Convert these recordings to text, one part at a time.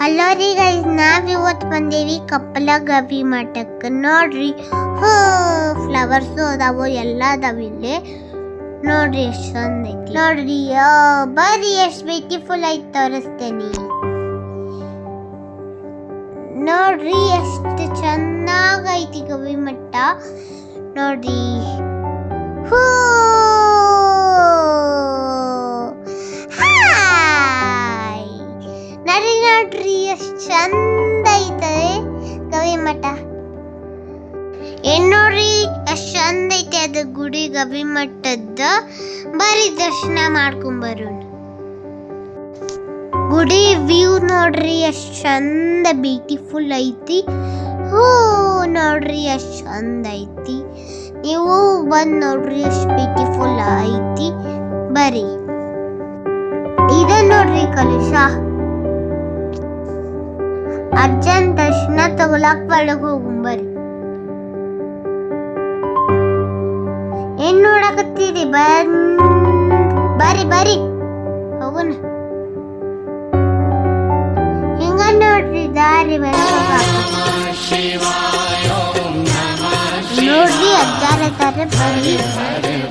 Hello ರೀ guys ನಾವಿವತ್ತು ಬಂದೀವಿ ಕಪ್ಪಲ ಗವಿ ಮಠಕ್ಕೆ ನೋಡ್ರಿ, ಹೋ ಫ್ಲವರ್ಸು ಅದಾವು, ಎಲ್ಲ ಅದಾವ ಇಲ್ಲಿ. ನೋಡ್ರಿ ಎಷ್ಟು ಚಂದ ಐತಿ. ನೋಡ್ರಿ ಬರ್ರಿ ಎಷ್ಟು ಬ್ಯೂಟಿಫುಲ್ ಐತಿ ತೋರಿಸ್ತೇನೆ. ನೋಡ್ರಿ, ಎಷ್ಟು ಚೆನ್ನಾಗೈತಿ ಗವಿ ಮಠ. ನೋಡ್ರಿ, ಹೂ ನಡ್ರಿ ಎಷ್ಟು ಚಂದ ಐತೆ ಗವಿ ಮಠ. ಏನ್ ನೋಡ್ರಿ ಎಷ್ಟು ಚಂದ ಐತೆ ಅದು ಗುಡಿ ಗವಿ ಮಠದ ಬರಿ ದರ್ಶನ ಮಾಡ್ಕೊಂಡ್ ಬರೋಣ. ಗುಡಿ ವ್ಯೂ ನೋಡ್ರಿ ಎಷ್ಟು ಚಂದ ಬ್ಯೂಟಿಫುಲ್ ಐತಿ. ಹೂ, ನೋಡ್ರಿ ಎಷ್ಟು ಚಂದ ಐತಿ. ನೀವು ಬಂದ್ ನೋಡ್ರಿ ಎಷ್ಟು ಬ್ಯೂಟಿಫುಲ್ ಐತಿ. ಬರೀ. ಇದ ನೋಡ್ರಿ ಕಲಶ. ಅಜ್ಜನ್ ದರ್ಶನ ತಗೊಳಕ್ ಒಳಗ್ ಹೋಗುಂಬರಿ ಏನ್ ನೋಡಕತ್ತೀರಿ? ಬನ್ ಬರಿ ಬರಿ ಹೋಗುನ. ಹಿಂಗ ನೋಡ್ರಿ, ದಾರಿ ಬೆಳಗಾಗ ನೋಡ್ರಿ, ಅಜ್ಜಾರ ತಾರೆ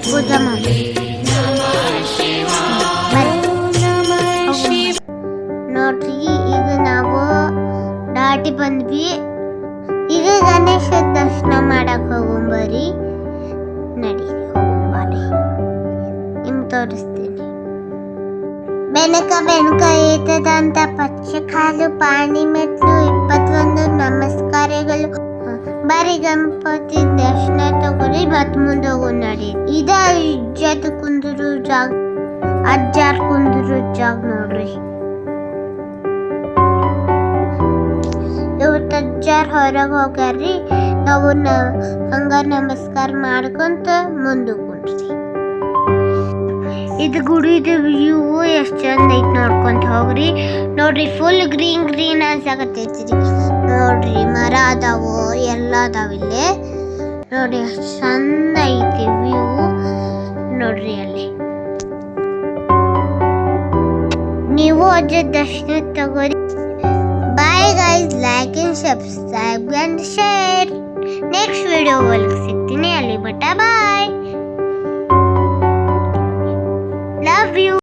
ಪೂಜೆ ಮಾಡಿ. ದಾಟಿ ಬಂದ್ವಿ. ಈಗ ಗಣೇಶ ದರ್ಶನ ಮಾಡಕ್ ಹೋಗುಂಬರಿ ನಡಿ ಹೋಗುಂಬರಿ ನಿಮ್ ತೋರಿಸ್ತೀನಿ. ಬೆನಕ ಬೆನಕ ಏತದಂತ ಪಕ್ಷ ಕಾಲು ಪಾಣಿ ಮೆಟ್ಲು, ಇಪ್ಪತ್ತೊಂದು ನಮಸ್ಕಾರಗಳು. ಬರಿ ಗಣಪತಿ ದರ್ಶನ ತಗೊಳ್ಳಿ ಮತ್ ಮುಂದೆ ಹೋಗು ನಡಿ. ಇದ ಇಜ್ಜತ್ ಕುಂದ್ರು ಜಾಗ, ಅಜ್ಜಾರ್ ಕುಂದ್ರು ಜಾಗ ನೋಡ್ರಿ. ಅಜ್ಜಾರ್ ಹೊರಗೆ ಹೋಗ್ಯಾರ್ರಿ. ನಾವು ನ, ಹಂಗ ನಮಸ್ಕಾರ ಮಾಡ್ಕೊಂತ ಮುಂದೆ ಕುಂಡ್ರಿ ಇದು ಗುಡಿದು ವ್ಯೂ ಎಷ್ಟು ಚಂದ ಐತಿ ನೋಡ್ಕೊಂತ ಹೋಗ್ರಿ. ನೋಡ್ರಿ ಫುಲ್ ಗ್ರೀನ್ ಗ್ರೀನ್ ಅನ್ಸಾಕತ್ತೈತಿ ನೋಡ್ರಿ ಮರ ಅದಾವು, ಎಲ್ಲ ಅದಾವ ಇಲ್ಲಿ. ನೋಡ್ರಿ ಎಷ್ಟು ಚಂದ ಐತಿ ವ್ಯೂ ನೋಡ್ರಿ ಅಲ್ಲಿ. ನೀವು ಅಜ್ಜ ದರ್ಶನ ತಗೋರಿ. Bye guys like and subscribe and share. Next video will see you. Bye bye.